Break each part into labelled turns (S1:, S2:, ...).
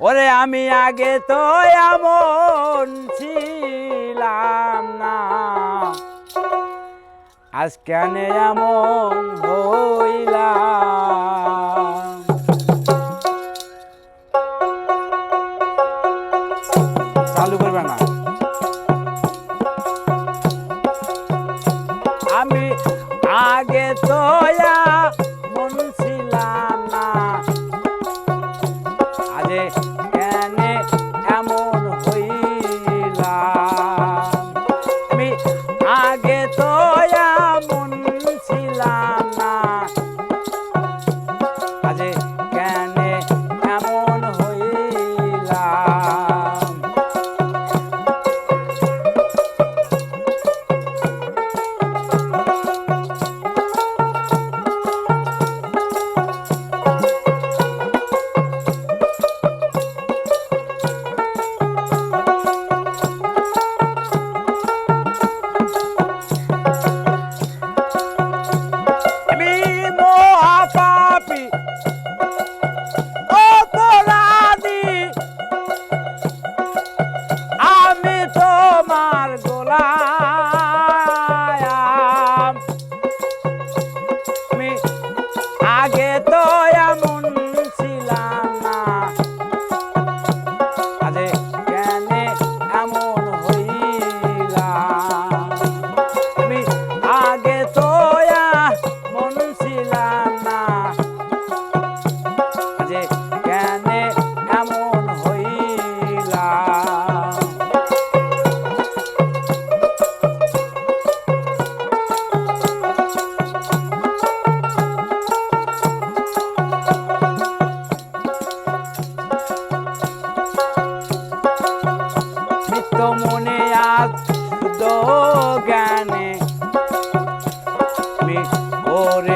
S1: ওরে আমি আগে তো এমন ছিলাম না। আজ কেন এমন হইলাম? amores.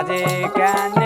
S1: আজে কেনে